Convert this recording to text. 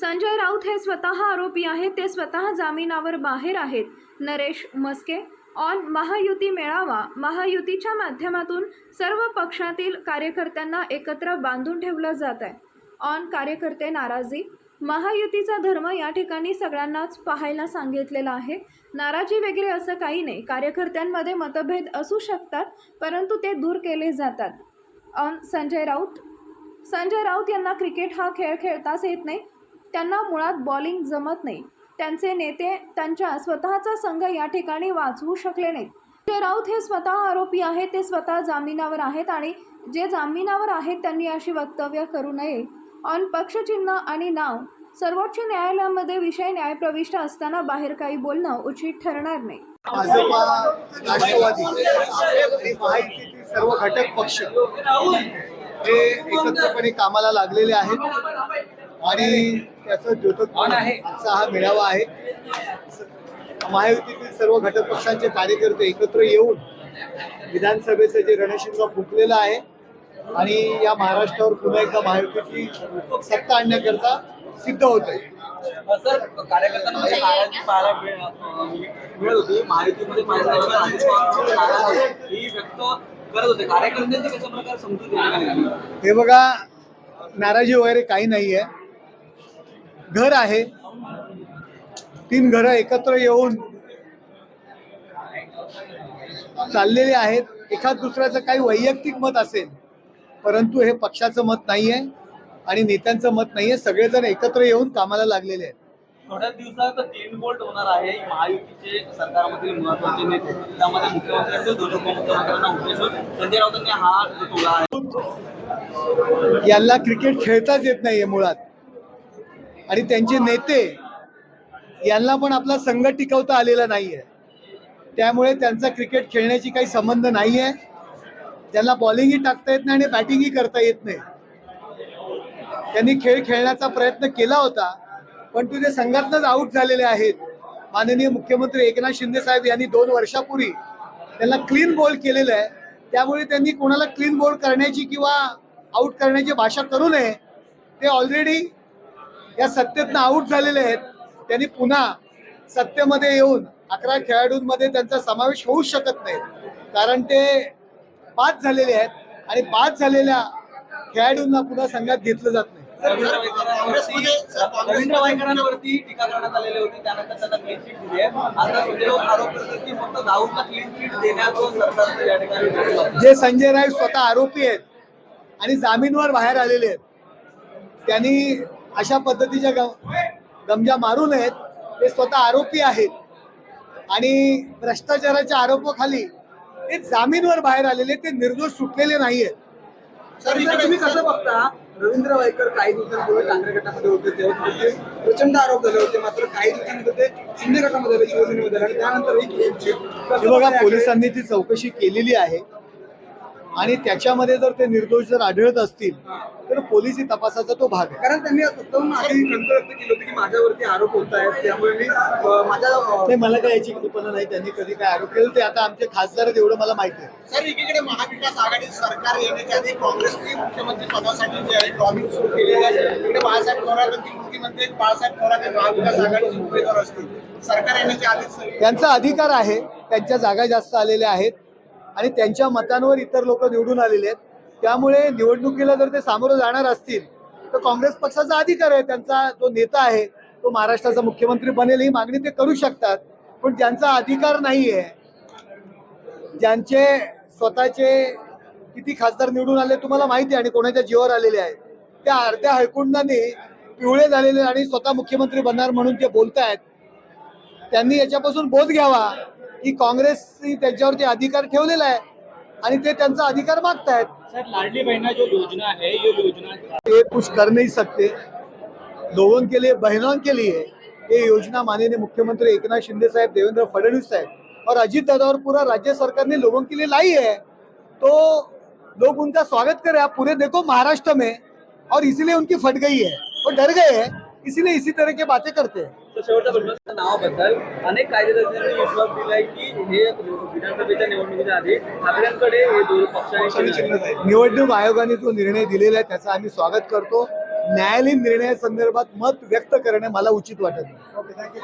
संजय राऊत हे स्वतः आरोपी आहेत. ते स्वतः जामिनावर बाहेर आहेत. नरेश मस्के ऑन महायुती मेळावा महायुतीच्या माध्यमातून सर्व पक्षातील कार्यकर्त्यांना एकत्र बांधून ठेवलं जात आहे. ऑन कार्यकर्ते नाराजी. महायुतीचा धर्म या ठिकाणी सगळ्यांनाच पाहायला सांगितलेला आहे. नाराजी वगैरे असं काही नाही. कार्यकर्त्यांमध्ये मतभेद असू शकतात परंतु ते दूर केले जातात. ऑन संजय राऊत. संजय राऊत यांना क्रिकेट हा खेळ खेळताच येत नाही. त्यांना मुळात बॉलिंग जमत नाही. त्यांचे नेते त्यांच्या स्वतःचा संघ या ठिकाणी वाचवू शकले नाहीत. संजय राऊत हे स्वतः आरोपी आहेत ते स्वतः जामिनावर आहेत आणि जे जामिनावर आहेत त्यांनी अशी वक्तव्य करू नये. ऑन पक्षचिन्ह आणि नाव सर्वोच्च न्यायालयामध्ये विषय न्यायप्रविष्ट असताना बाहेर काही बोलणं उचित ठरणार नाही. सर्व घटक पक्ष हे एकत्रपणे कामाला लागलेले आहेत. आणि त्याचं द्योतक आजचा हा मेळावा आहे. महायुतीतील सर्व घटक पक्षांचे कार्यकर्ते एकत्र येऊन विधानसभेचं जे रणशिंग फुंकलेलं आहे आणि या महाराष्ट्रावर पुन्हा एकदा महायुतीची सत्ता आणण्याकरता सिद्ध होत आहे सर कार्यकर्त्यांना म्हणजे नाराजी पाहायला मिळ- मिळत होती. ही व्यक्त करत होते. कार्यकर्त्यांची कशा प्रकारे समजूत घेतली? हे बघा नाराजी वगैरे काही नाहीये. घर आहे. तीन घरं एकत्र येऊन चाललेले आहेत. एखाद दुसऱ्याचं काही वैयक्तिक मत असेल परंतु हे पक्षाचं मत नाहीये आणि नेत्यांचं मत नाहीये. सगळेजण एकत्र येऊन कामाला लागलेले आहेत. थोड्याच दिवसात तीन बोल्ट होणार आहे. महायुतीचे सरकारमधील महत्त्वाचे नेते त्यामध्ये मुख्यमंत्री असेल दोन उपमुख्यमंत्र्यांना उद्देश संजय राऊतांनी हा तोडा आहे. यांना क्रिकेट खेळताच येत नाहीये मुळात. आणि त्यांचे नेते यांना पण आपला संघ टिकवता आलेला नाहीये. त्यामुळे त्यांचा क्रिकेट खेळण्याची काही संबंध नाहीये. त्यांना बॉलिंगही टाकता येत नाही आणि बॅटिंगही करता येत नाही. त्यांनी खेळ खेळण्याचा प्रयत्न केला होता पण ते संघातनंच आऊट झालेले आहेत. माननीय मुख्यमंत्री एकनाथ शिंदे साहेब यांनी दोन वर्षापूर्वी त्यांना क्लीन बॉल केलेलं आहे. त्यामुळे त्यांनी कोणाला क्लीन बॉल करण्याची किंवा आऊट करण्याची भाषा करू नये ते ऑलरेडी या सत्तेतनं आऊट झालेले आहेत. त्यांनी पुन्हा सत्तेमध्ये येऊन अकरा खेळाडूंमध्ये त्यांचा समावेश होऊ शकत नाही. कारण ते बाद झालेले आहेत आणि बाद झालेल्या खेळाडूंना पुन्हा संघात घेतलं जात नाही. रवींद्र वायकरांवरती रवींद्र वायकरांवरती टीका करण्यात आलेली होती. त्यानंतर त्यांना क्लीन चिट दिली आहे. आता संजय राऊत आरोप करतात की फक्त राहुलला क्लीन चिट देण्याचं सरकारचं या ठिकाणी ठरलं आहे. जे संजय राय स्वतः आरोपी आहेत आणि जामीनवर बाहेर आलेले आहेत. त्यांनी अशा पद्धतीच्या गम- गमजा मारू नयेत. ते स्वतः आरोपी आहेत. आणि भ्रष्टाचाराच्या आरोपाखाली ते जामीनवर बाहेर आलेले ते निर्दोष सुटलेले नाही आहेत सर इकडे तुम्ही कसं बघता? रवींद्र वायकर काही दिवसांपूर्वी ठाकरे गटामध्ये होते तेव्हा प्रचंड आरोप झाले होते मात्र काही दिवसांनंतर ते शिंदे गटामध्ये आले शिवसेनेमध्ये आणि त्यानंतर बघा पोलिसांनी ती चौकशी केलेली आहे. आणि त्याच्यामध्ये जर ते निर्दोष जर आढळत असतील तर पोलिसी तपासाचा तो भाग आहे. कारण त्यांनी आधी खंत व्यक्त केली होती की माझ्यावरती आरोप होत आहेत त्यामुळे मी माझ्या नाही मला काय याची कल्पना नाही त्यांनी कधी काय आरोप केले ते आता आमचे खासदार एवढं मला माहिती आहे. सर एकीकडे महाविकास आघाडी सरकार येण्याच्या आधी काँग्रेसने मुख्यमंत्री पदासाठी जे आहे लॉबिंग सुरू केलेली आहे. इकडे बाळासाहेब थोरात मुख्यमंत्री बाळासाहेब थोरात हे महाविकास आघाडीचे उमेदवार असतील. सरकार येण्याच्या आधीच त्यांचा अधिकार आहे त्यांच्या जागा जास्त आलेल्या आहेत. आणि त्यांच्या मतांवर इतर लोक निवडून आलेले आहेत. त्यामुळे निवडणुकीला जर ते सामोरं जाणार असतील तर काँग्रेस पक्षाचा अधिकार आहे. त्यांचा जो नेता आहे तो महाराष्ट्राचा मुख्यमंत्री बनेल ही मागणी ते करू शकतात. पण ज्यांचा अधिकार नाही आहे ज्यांचे स्वतःचे किती खासदार निवडून आले तुम्हाला माहिती आहे आणि कोणाच्या जीवावर आलेले आहेत. त्या अर्ध्या हायकुंडाने पिवळे झालेले आणि स्वतः मुख्यमंत्री बनणार म्हणून ते बोलतायत. त्यांनी याच्यापासून बोध घ्यावा. की काँग्रेसनी त्यांच्यावरती अधिकार ठेवलेला आहे आणि ते त्यांचा अधिकार मागतायत. सर लाडली बहना जो योजना है ये योजना ये कुछ कर नहीं सकते. लोगों के लिए बहनों के लिए ये योजना माननीय मुख्यमंत्री एकनाथ शिंदे साहब देवेंद्र फडणवीस साहब और अजीत दादा और पूरा राज्य सरकार ने लोगों के लिए लाई है। तो लोग उनका स्वागत करें आप पूरे देखो महाराष्ट्र में और इसीलिए उनकी फट गई है। वो डर गए हैं। इसीलिए इसी तरह की बातें करते हैं। शेवटचा नावाबद्दल. अनेक कायदेतज्ञांनी विश्वास दिलाय की हे विधानसभेच्या निवडणुकीच्या आधी ठाकरेंकडे हे दोन पक्षांनी निवडणूक आयोगाने जो निर्णय दिलेला आहे त्याचं आम्ही स्वागत करतो. न्यायालयीन निर्णयासंदर्भात मत व्यक्त करणे मला उचित वाटत नाही. Okay thank you